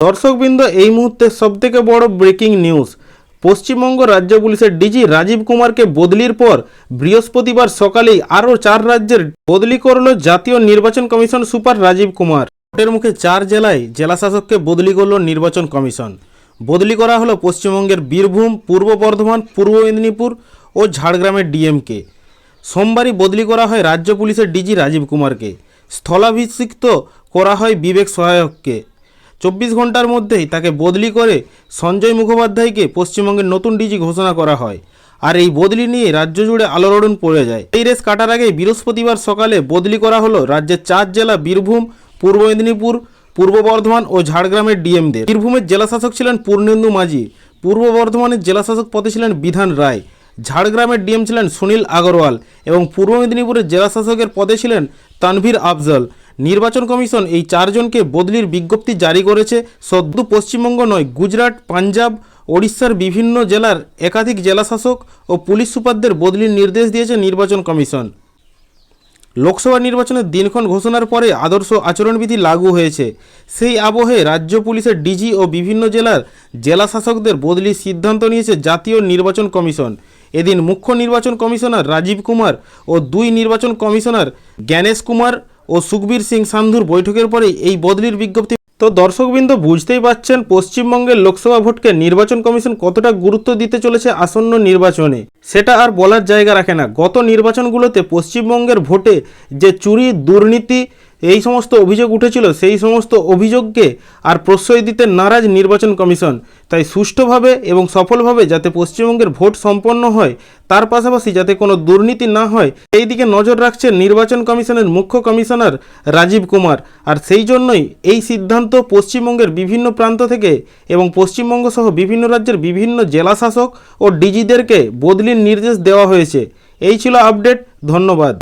দর্শকবৃন্দ, এই মুহূর্তে সবথেকে বড় ব্রেকিং নিউজ পশ্চিমবঙ্গ রাজ্য পুলিশের ডিজি রাজীব কুমারকে বদলির পর বৃহস্পতিবার সকালেই আরও চার রাজ্যের বদলি করল জাতীয় নির্বাচন কমিশন সুপার রাজীব কুমার। ভোটের মুখে চার জেলায় জেলাশাসককে বদলি করল নির্বাচন কমিশন। বদলি করা হলো পশ্চিমবঙ্গের বীরভূম, পূর্ব বর্ধমান, পূর্ব মেদিনীপুর ও ঝাড়গ্রামের ডিএমকে। সোমবারই বদলি করা হয় রাজ্য পুলিশের ডিজি রাজীব কুমারকে। স্থলাভিষিক্ত করা হয় বিবেক সহায়ককে। চব্বিশ ঘণ্টার মধ্যেই তাকে বদলি করে সঞ্জয় মুখোপাধ্যায়কে পশ্চিমবঙ্গের নতুন ডিজি ঘোষণা করা হয়। আর এই বদলি নিয়ে রাজ্য জুড়ে আলোড়ন পড়ে যায়। এই রেস কাটার আগে বৃহস্পতিবার সকালে বদলি করা হলো রাজ্যের চার জেলা বীরভূম, পূর্ব মেদিনীপুর, পূর্ব বর্ধমান ও ঝাড়গ্রামের ডিএমদের। বীরভূমের জেলাশাসক ছিলেন পূর্ণেন্দু মাঝি, পূর্ব বর্ধমানের জেলাশাসক পদে ছিলেন বিধান রায়, ঝাড়গ্রামের ডিএম ছিলেন সুনীল আগরওয়াল এবং পূর্ব মেদিনীপুরের জেলাশাসকের পদে ছিলেন তানভীর আফজল। নির্বাচন কমিশন এই চারজনকে বদলির বিজ্ঞপ্তি জারি করেছে। সদ্য পশ্চিমবঙ্গ নয়, গুজরাট, পাঞ্জাব, ওড়িশার বিভিন্ন জেলার একাধিক জেলাশাসক ও পুলিশ সুপারদের বদলির নির্দেশ দিয়েছে নির্বাচন কমিশন। লোকসভা নির্বাচনের দিনক্ষণ ঘোষণার পরে আদর্শ আচরণবিধি লাগু হয়েছে। সেই আবহে রাজ্য পুলিশের ডিজি ও বিভিন্ন জেলার জেলা শাসকদের বদলির সিদ্ধান্ত নিয়েছে জাতীয় নির্বাচন কমিশন। এদিন মুখ্য নির্বাচন কমিশনার রাজীব কুমার ও দুই নির্বাচন কমিশনার জ্ঞানেশ কুমার ও সুখবীর সিং সান্ধুর বৈঠকের পরেই এই বদলির বিজ্ঞপ্তি। তো দর্শকবৃন্দ, বুঝতেই পারছেন পশ্চিমবঙ্গের লোকসভা ভোটকে নির্বাচন কমিশন কতটা গুরুত্ব দিতে চলেছে আসন্ন নির্বাচনে, সেটা আর বলার জায়গা রাখে না। গত নির্বাচনগুলোতে পশ্চিমবঙ্গের ভোটে যে চুরি, দুর্নীতি এই সমস্ত অভিযোগ উঠেছিল, সেই সমস্ত অভিযোগকে আর প্রশ্রয় দিতে নারাজ নির্বাচন কমিশন। তাই সুষ্ঠুভাবে এবং সফলভাবে যাতে পশ্চিমবঙ্গের ভোট সম্পন্ন হয়, তার পাশাপাশি যাতে কোনো দুর্নীতি না হয় এই দিকে নজর রাখছেন নির্বাচন কমিশনের মুখ্য কমিশনার রাজীব কুমার। আর সেই জন্যই এই সিদ্ধান্ত পশ্চিমবঙ্গের বিভিন্ন প্রান্ত থেকে এবং পশ্চিমবঙ্গ সহ বিভিন্ন রাজ্যের বিভিন্ন জেলাশাসক ও ডিজিদেরকে বদলির নির্দেশ দেওয়া হয়েছে। এই ছিল আপডেট, ধন্যবাদ।